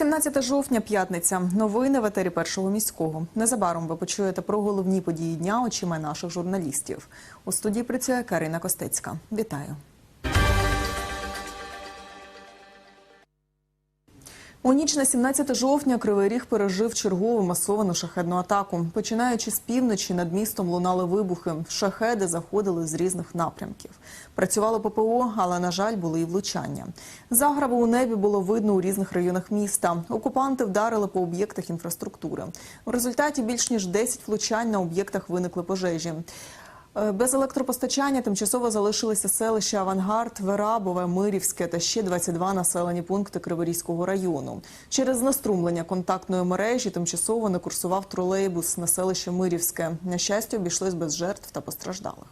17 жовтня, п'ятниця. Новини в етері першого міського. Незабаром ви почуєте про головні події дня очима наших журналістів. У студії працює Карина Костецька. Вітаю. У ніч на 17 жовтня Кривий Ріг пережив чергову масовану шахедну атаку. Починаючи з півночі, над містом лунали вибухи. Шахеди заходили з різних напрямків. Працювало ППО, але на жаль, були і влучання. Заграву у небі було видно у різних районах міста. Окупанти вдарили по об'єктах інфраструктури. У результаті більш ніж 10 влучань на об'єктах виникли пожежі. Е, Без електропостачання тимчасово залишилися селища Авангард, Верабове, Мирівське та ще 22 населені пункти Криворізького району. Через наструмлення контактної мережі тимчасово не курсував тролейбус на селище Мирівське. На щастя, обійшлось без жертв та постраждалих.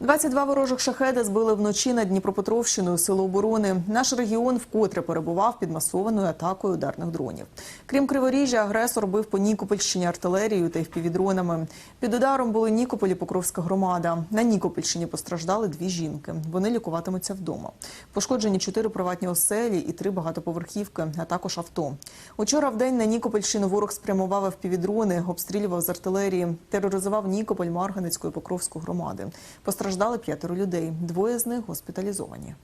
«22 ворожих шахеди збили вночі над Дніпропетровщиною сили оборони. Наш регіон вкотре перебував під масованою атакою ударних дронів. Крім Криворіжжя, агресор бив по Нікопольщині артилерією та впівдронами. Під ударом були Нікополь і Покровська громада. На Нікопольщині постраждали дві жінки. Вони лікуватимуться вдома. Пошкоджені чотири приватні оселі і три багатоповерхівки, а також авто. Учора в день на Нікопольщину ворог спрямував впівдрони, обстрілював з артилерії, тероризував Нікополь, Марганецьку і Покровську громади. Постраждали п'ятеро людей. Двоє з них госпіталізовані.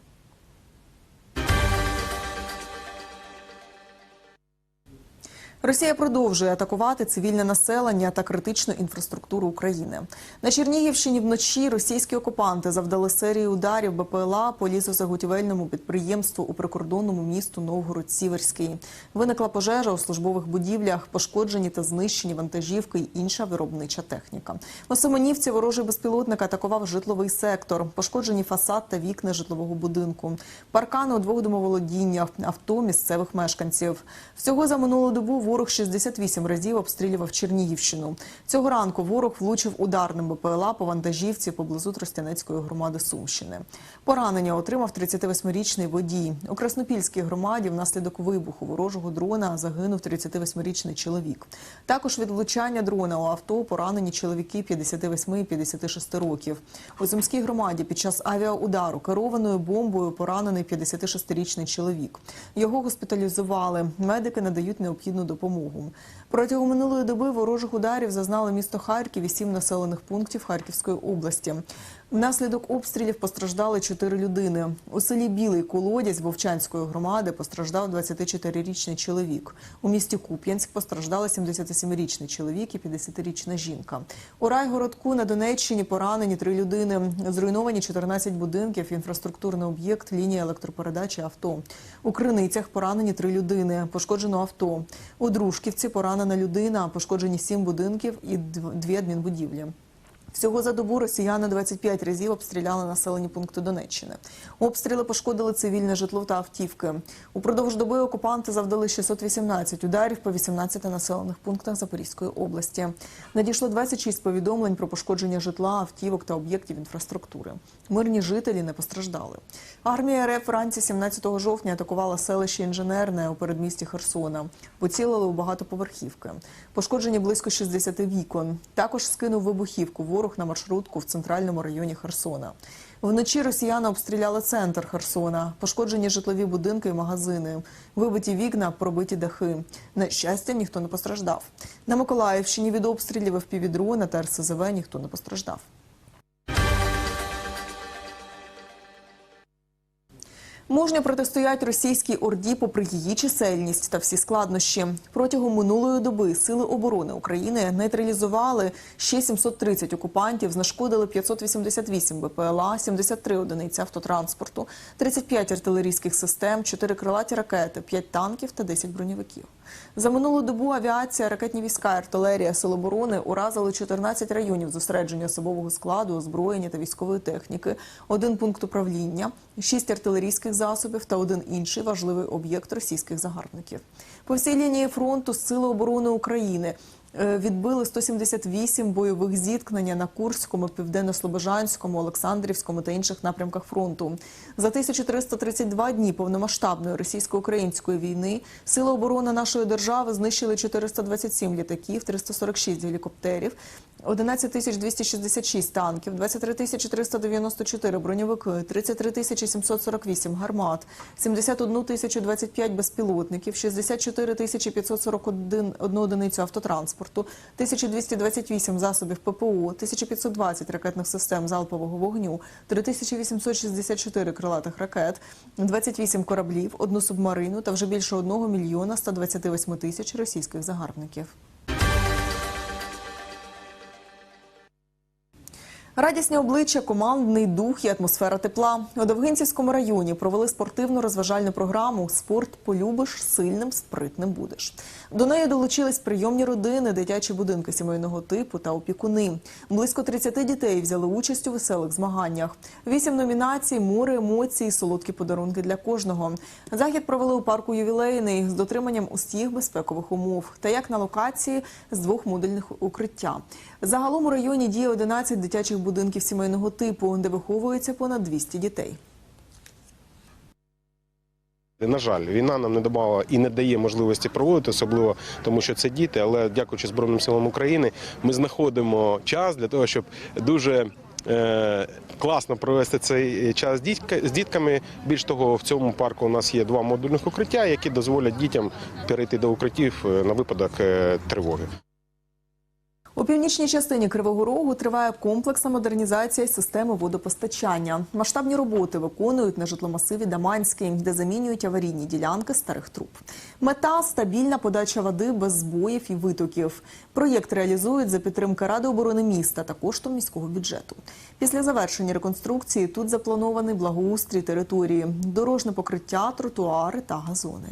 Росія продовжує атакувати цивільне населення та критичну інфраструктуру України. На Чернігівщині вночі російські окупанти завдали серію ударів БПЛА по лісозаготівельному підприємству у прикордонному місту Новгород-Сіверський. Виникла пожежа у службових будівлях, пошкоджені та знищені вантажівки й інша виробнича техніка. У Семенівці ворожий безпілотник атакував житловий сектор, пошкоджені фасад та вікна житлового будинку, паркани у двох домоволодіннях, авто місцевих мешканців. Всього за минулу добу ворог 68 разів обстрілював Чернігівщину. Цього ранку ворог влучив ударним БПЛА по вантажівці поблизу Тростянецької громади Сумщини. Поранення отримав 38-річний водій. У Краснопільській громаді внаслідок вибуху ворожого дрона загинув 38-річний чоловік. Також від влучання дрона у авто поранені чоловіки 58 і 56 років. У Сумській громаді під час авіаудару керованою бомбою поранений 56-річний чоловік. Його госпіталізували. Медики надають необхідну допомогу. Протягом минулої доби ворожих ударів зазнали місто Харків і сім населених пунктів Харківської області. Внаслідок обстрілів постраждали чотири людини. У селі Білий Колодязь Вовчанської громади постраждав 24-річний чоловік. У місті Куп'янськ постраждали 77-річний чоловік і 50-річна жінка. У Райгородку на Донеччині поранені три людини. Зруйновані 14 будинків, інфраструктурний об'єкт, лінія електропередачі авто. У Криницях поранені три людини. Пошкоджено авто. У Дружківці поранена людина. Пошкоджені сім будинків і дв- дві адмінбудівлі. Всього за добу росіяни 25 разів обстріляли населені пункти Донеччини. Обстріли пошкодили цивільне житло та автівки. Упродовж доби окупанти завдали 618 ударів по 18 населених пунктах Запорізької області. Надійшло 26 повідомлень про пошкодження житла, автівок та об'єктів інфраструктури. Мирні жителі не постраждали. Армія РФ вранці 17 жовтня атакувала селище Інженерне у передмісті Херсона. Поцілили у багатоповерхівки. Пошкоджені близько 60 вікон. Також скинув вибухівку ворог на маршрутку в центральному районі Херсона. Вночі росіяни обстріляли центр Херсона, пошкоджені житлові будинки і магазини, вибиті вікна, пробиті дахи. На щастя, ніхто не постраждав. На Миколаївщині від обстрілів ФПВ-дрона та РСЗВ ніхто не постраждав. Мужньо протистоять російській орді попри її чисельність та всі складнощі. Протягом минулої доби сили оборони України нейтралізували ще 730 окупантів, знешкодили 588 БПЛА, 73 одиниці автотранспорту, 35 артилерійських систем, 4 крилаті ракети, 5 танків та 10 броньовиків. За минулу добу авіація, ракетні війська, артилерія, сил оборони уразили 14 районів зосередження особового складу, озброєння та військової техніки, один пункт управління, шість артилерійських засобів та один інший важливий об'єкт російських загарбників. По всій лінії фронту Сили оборони України відбили 178 бойових зіткнення на Курському, Південно-Слобожанському, Олександрівському та інших напрямках фронту. За 1332 дні повномасштабної російсько-української війни сили оборони нашої держави знищили 427 літаків, 346 гелікоптерів, 11 тисяч 266 танків, 23 тисячі 394 броньовики, 33 тисячі 748 гармат, 71 тисячу 25 безпілотників, 64 тисячі 541 одну одиницю автотранспорту, 1228 засобів ППО, 1520 ракетних систем залпового вогню, 3864 крилатих ракет, 28 кораблів, одну субмарину та вже більше 1 мільйона 128 тисяч російських загарбників. Радісні обличчя, командний дух і атмосфера тепла. У Довгинцівському районі провели спортивну розважальну програму Спорт полюбиш, сильним, спритним будеш. До неї долучились прийомні родини, дитячі будинки сімейного типу та опікуни. Близько 30 дітей взяли участь у веселих змаганнях. Вісім номінацій, море емоцій, солодкі подарунки для кожного. Захід провели у парку ювілейний з дотриманням усіх безпекових умов та як на локації з двох модульних укриття. Загалом у районі діє 11 дитячих будинків сімейного типу, де виховується понад 200 дітей. На жаль, війна нам не давала і не дає можливості проводити, особливо тому, що це діти. Але дякуючи Збройним силам України, ми знаходимо час для того, щоб дуже е, класно провести цей час з дітками. Більш того, в цьому парку у нас є два модульних укриття, які дозволять дітям перейти до укриттів е, на випадок е, тривоги. У північній частині Кривого Рогу триває комплексна модернізація системи водопостачання. Масштабні роботи виконують на житломасиві Даманський, де замінюють аварійні ділянки старих труб. Мета стабільна подача води без збоїв і витоків. Проєкт реалізують за підтримки Ради оборони міста та коштом міського бюджету. Після завершення реконструкції тут запланований благоустрій території, дорожне покриття, тротуари та газони.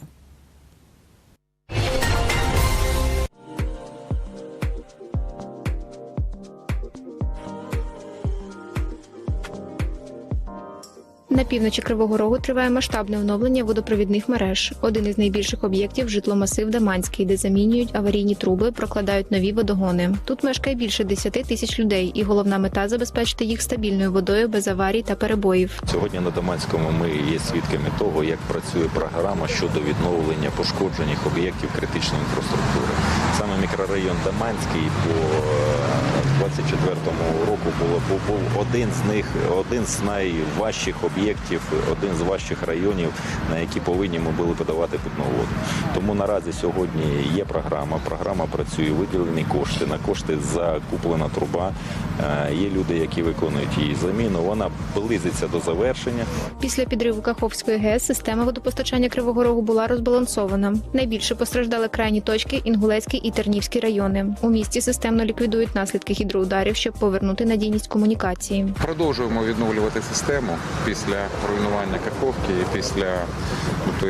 На півночі Кривого Рогу триває масштабне оновлення водопровідних мереж. Один із найбільших об'єктів житломасив Даманський, де замінюють аварійні труби, прокладають нові водогони. Тут мешкає більше 10 тисяч людей, і головна мета забезпечити їх стабільною водою без аварій та перебоїв. Сьогодні на Даманському ми є свідками того, як працює програма щодо відновлення пошкоджених об'єктів критичної інфраструктури. Саме мікрорайон Даманський по е, 24-му року було був один з них, один з найважчих об'єктів, один з важчих районів, на які повинні ми були подавати питну воду. Тому наразі сьогодні є програма. Програма працює, виділені кошти. На кошти закуплена труба. Е, Є люди, які виконують її заміну. Вона близиться до завершення. Після підриву Каховської ГЕС система водопостачання Кривого Рогу була розбалансована. Найбільше постраждали крайні точки Інгулецький і Тернівський райони. У місті системно ліквідують наслідки гідроударів, щоб повернути надійність комунікації. Продовжуємо відновлювати систему після руйнування Каховки і після ну,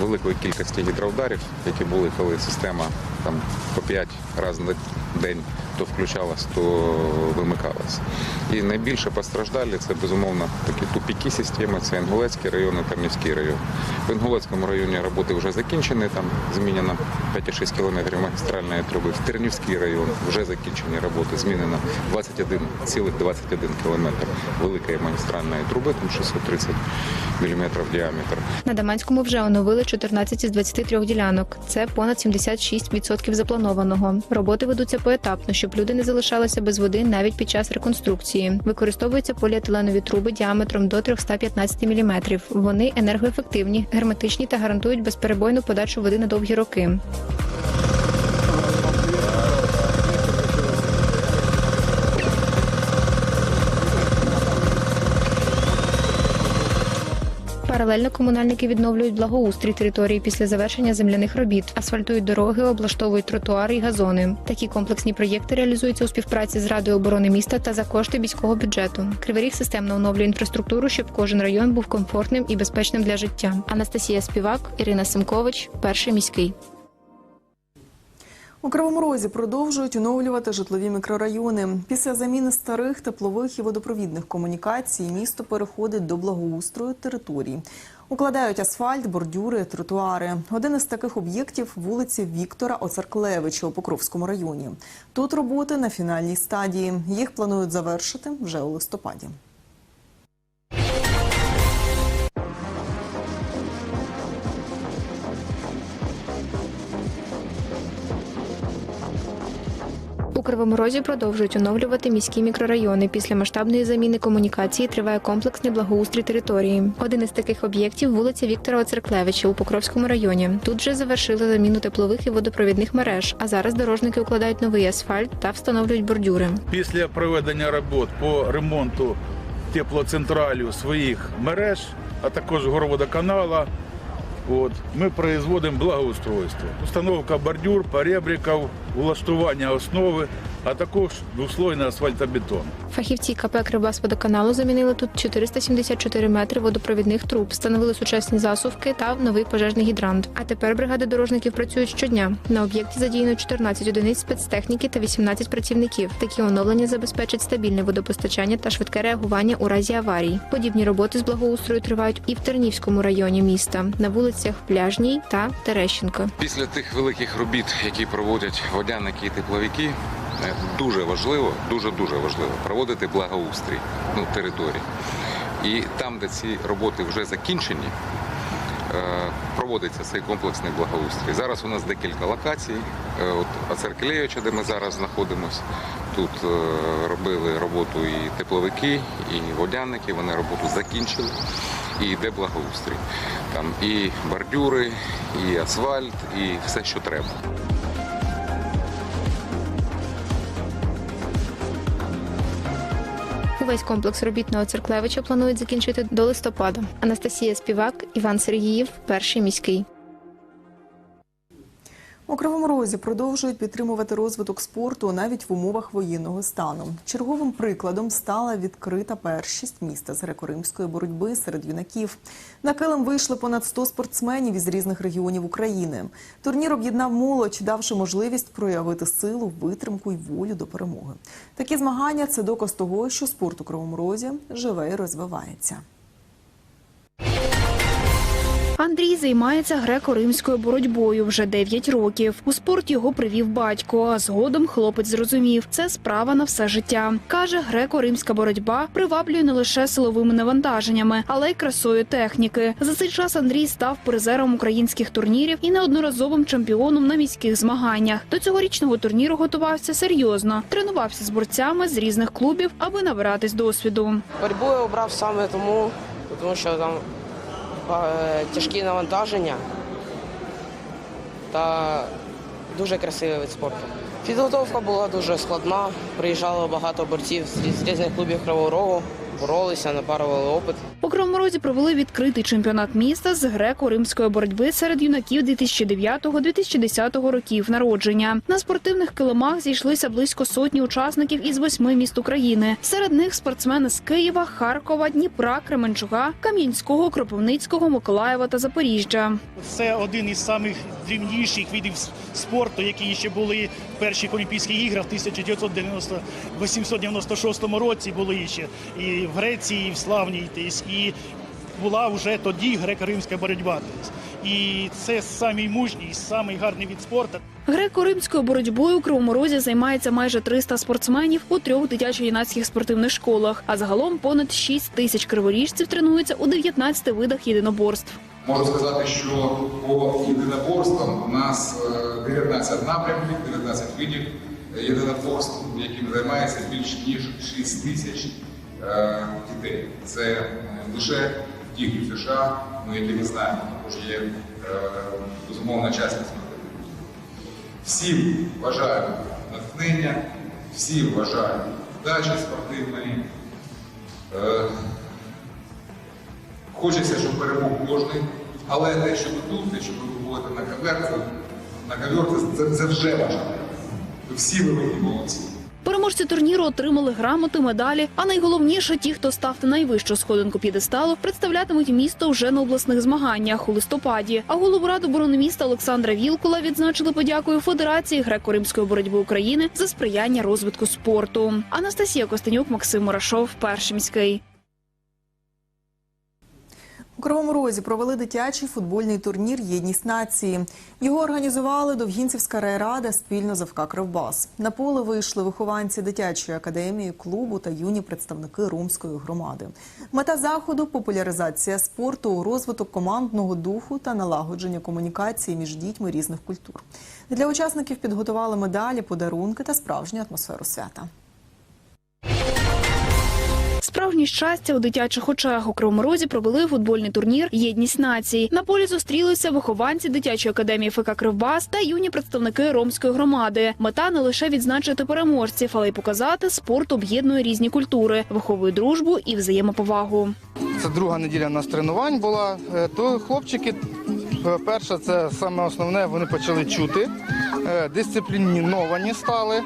великої кількості гідроударів, які були, коли система там по 5 разів на день то включалась, то вимикалась. І найбільше постраждалі це безумовно такі тупіки системи, це Інгулецький район і Тернівський район. В Інгулецькому районі роботи вже закінчені, там змінено 5,6 кілометрів магістральної труби. В Тернівський район вже закінчені роботи, змінено 21,21 кілометр великої магістральної труби, там 630 міліметрів діаметр. На Даманському вже оновили 14 із 23 ділянок. Це понад 76% запланованого. Роботи ведуться поетапно, щоб люди не залишалися без води навіть під час реконструкції. Використовуються поліетиленові труби діаметром до 315 мм. Вони енергоефективні, герметичні та гарантують безперебойну подачу води на довгі роки. Паралельно комунальники відновлюють благоустрій території після завершення земляних робіт, асфальтують дороги, облаштовують тротуари і газони. Такі комплексні проєкти реалізуються у співпраці з Радою оборони міста та за кошти міського бюджету. Кривий системно оновлює інфраструктуру, щоб кожен район був комфортним і безпечним для життя. Анастасія Співак, Ірина Семкович, перший міський. У Кривому Розі продовжують оновлювати житлові мікрорайони. Після заміни старих теплових і водопровідних комунікацій місто переходить до благоустрою територій. Укладають асфальт, бордюри, тротуари. Один із таких об'єктів вулиці Віктора Оцерклевича у Покровському районі. Тут роботи на фінальній стадії. Їх планують завершити вже у листопаді. Кривому Розі продовжують оновлювати міські мікрорайони. Після масштабної заміни комунікації триває комплексний благоустрій території. Один із таких об'єктів вулиця Віктора Оцерклевича у Покровському районі. Тут вже завершили заміну теплових і водопровідних мереж. А зараз дорожники укладають новий асфальт та встановлюють бордюри. Після проведення робот по ремонту теплоцентралю своїх мереж, а також горводоканала, от, ми производимо благоустройство. Установка бордюр, поребриків, влаштування основи, а також двослойний асфальтобетон. Фахівці КП Кривбасводоканалу замінили тут 474 метри водопровідних труб, встановили сучасні засувки та новий пожежний гідрант. А тепер бригади дорожників працюють щодня. На об'єкті задіяно 14 одиниць спецтехніки та 18 працівників. Такі оновлення забезпечать стабільне водопостачання та швидке реагування у разі аварій. Подібні роботи з благоустрою тривають і в Тернівському районі міста на вулицях Пляжній та Терещенко. Після тих великих робіт, які проводять водяники і тепловики, дуже важливо, дуже дуже важливо проводити благоустрій ну, території. І там, де ці роботи вже закінчені, е, проводиться цей комплексний благоустрій. Зараз у нас декілька локацій. Е, От Ацерклеюча, де ми зараз знаходимося. Тут е, робили роботу і тепловики, і водяники. Вони роботу закінчили. І йде благоустрій. Там і бордюри, і асфальт, і все, що треба. Увесь комплекс робіт на Оцерклевича планують закінчити до листопада. Анастасія Співак, Іван Сергіїв, перший міський. У Кривому Розі продовжують підтримувати розвиток спорту навіть в умовах воєнного стану. Черговим прикладом стала відкрита першість міста з греко-римської боротьби серед юнаків. На килим вийшли понад 100 спортсменів із різних регіонів України. Турнір об'єднав молодь, давши можливість проявити силу, витримку і волю до перемоги. Такі змагання це доказ того, що спорт у Кривому Розі живе і розвивається. Андрій займається греко-римською боротьбою вже 9 років. У спорт його привів батько. А згодом хлопець зрозумів, це справа на все життя. каже, греко-римська боротьба приваблює не лише силовими навантаженнями, але й красою техніки. За цей час Андрій став призером українських турнірів і неодноразовим чемпіоном на міських змаганнях. До цьогорічного турніру готувався серйозно. Тренувався з борцями з різних клубів, аби набиратись досвіду. Боротьбу я обрав саме тому, тому що там тяжкі навантаження та дуже красивий вид спорту. Підготовка була дуже складна. Приїжджало багато борців з різних клубів Кривого Рогу, боролися, напарували опит. У Кривому Розі провели відкритий чемпіонат міста з греко-римської боротьби серед юнаків 2009-2010 років народження. На спортивних килимах зійшлися близько сотні учасників із восьми міст України. Серед них спортсмени з Києва, Харкова, Дніпра, Кременчуга, Кам'янського, Кропивницького, Миколаєва та Запоріжжя. Це один із самих дрівніших видів спорту, які ще були в перших Олімпійських іграх в 1896 році. Були ще і в Греції, в Славній тись, і була вже тоді греко-римська боротьба. тись. І це самий мужній, самий гарний від спорту. Греко-римською боротьбою у Кривому Розі займається майже 300 спортсменів у трьох дитячо-юнацьких спортивних школах. А загалом понад 6 тисяч криворіжців тренуються у 19 видах єдиноборств. Можу сказати, що по єдиноборствам у нас е, 19 напрямків, 19 видів єдиноборств, яким займається більш ніж 6 тисяч е, дітей. Це е, лише тільки в США, ну, які ми знаємо, також є е, безумовна частина. Всім бажаю натхнення, всім бажаю вдачі спортивної. Е, Хочеться, щоб перемог кожний, але те, що ви тут, те, що ви будете на каверці, на каверці, це, це вже важливо. Ви всі великі молодці. Переможці турніру отримали грамоти, медалі. А найголовніше, ті, хто став на найвищу сходинку п'єдесталу, представлятимуть місто вже на обласних змаганнях у листопаді. А голову оборони міста Олександра Вілкула відзначили подякою Федерації греко-римської боротьби України за сприяння розвитку спорту. Анастасія Костенюк, Максим Мурашов, перший міський. У Кривому Розі провели дитячий футбольний турнір Єдність нації. Його організували Довгінцівська райрада спільно з ФК Кривбас. На поле вийшли вихованці дитячої академії, клубу та юні представники румської громади. Мета заходу популяризація спорту, розвиток командного духу та налагодження комунікації між дітьми різних культур. Для учасників підготували медалі, подарунки та справжню атмосферу свята. Справжнє щастя у дитячих очах у Кривому Розі провели футбольний турнір Єдність націй. На полі зустрілися вихованці дитячої академії ФК Кривбас та юні представники ромської громади. Мета не лише відзначити переможців, але й показати спорт об'єднує різні культури, виховує дружбу і взаємоповагу. Це друга неділя у нас тренувань була. Е, То хлопчики, е, перше, це саме основне, вони почали чути, е, дисципліновані стали.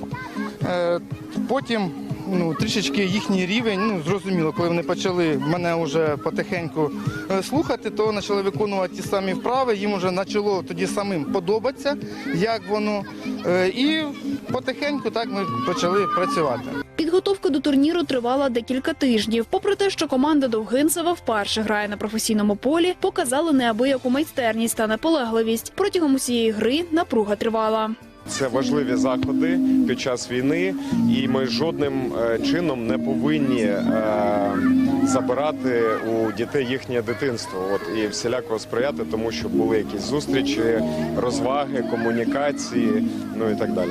Потім ну, трішечки їхній рівень, ну зрозуміло, коли вони почали мене вже потихеньку е, слухати, то почали виконувати ті самі вправи. Їм вже почало тоді самим подобатися, як воно. Е, І потихеньку так ми почали працювати. Підготовка до турніру тривала декілька тижнів. Попри те, що команда Довгинцева вперше грає на професійному полі, показали неабияку майстерність та наполегливість. Протягом усієї гри напруга тривала. Це важливі заходи під час війни, і ми жодним е, чином не повинні е, забирати у дітей їхнє дитинство. От і всіляко сприяти, тому що були якісь зустрічі, розваги, комунікації, ну і так далі.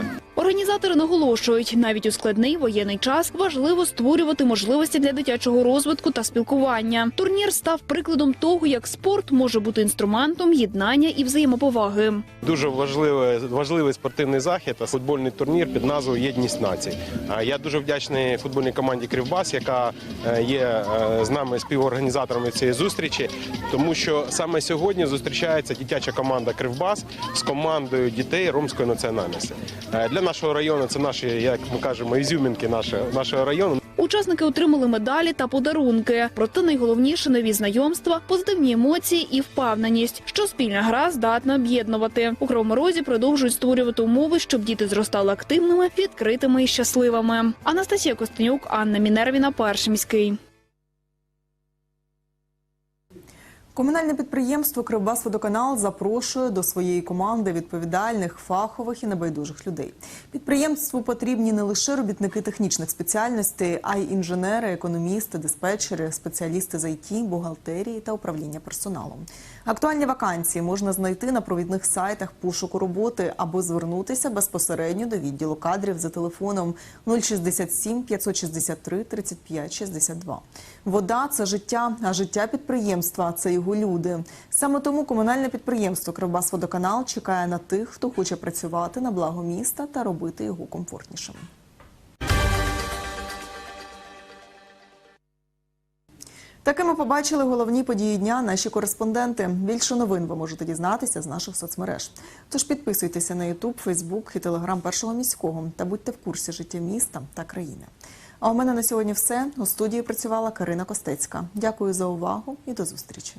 Організатори наголошують, навіть у складний воєнний час важливо створювати можливості для дитячого розвитку та спілкування. Турнір став прикладом того, як спорт може бути інструментом єднання і взаємоповаги. Дуже важливий, важливий спортивний захід, а футбольний турнір під назвою Єдність націй. Я дуже вдячний футбольній команді Кривбас, яка е, є е, з нами співорганізаторами цієї зустрічі, тому що саме сьогодні зустрічається дитяча команда Кривбас з командою дітей ромської національності. Е, Для нашого району це наші, як ми кажемо, ізюмінки нашого, нашого району. Учасники отримали медалі та подарунки. Проте найголовніше нові знайомства, позитивні емоції і впевненість, що спільна гра здатна об'єднувати. У Кривому продовжують створювати умови, щоб діти зростали активними, відкритими і щасливими. Анастасія Костенюк, Анна Мінервіна, перший міський. Комунальне підприємство Кривбасводоканал запрошує до своєї команди відповідальних, фахових і небайдужих людей. Підприємству потрібні не лише робітники технічних спеціальностей, а й інженери, економісти, диспетчери, спеціалісти з ІТ, бухгалтерії та управління персоналом. Актуальні вакансії можна знайти на провідних сайтах пошуку роботи або звернутися безпосередньо до відділу кадрів за телефоном 067 563 35 62. Вода це життя, а життя підприємства це його люди. Саме тому комунальне підприємство Кривбасводоканал чекає на тих, хто хоче працювати на благо міста та робити його комфортнішим. Такими побачили головні події дня наші кореспонденти. Більше новин ви можете дізнатися з наших соцмереж. Тож підписуйтеся на Ютуб, Фейсбук і Телеграм першого міського та будьте в курсі життя міста та країни. А у мене на сьогодні все. У студії працювала Карина Костецька. Дякую за увагу і до зустрічі.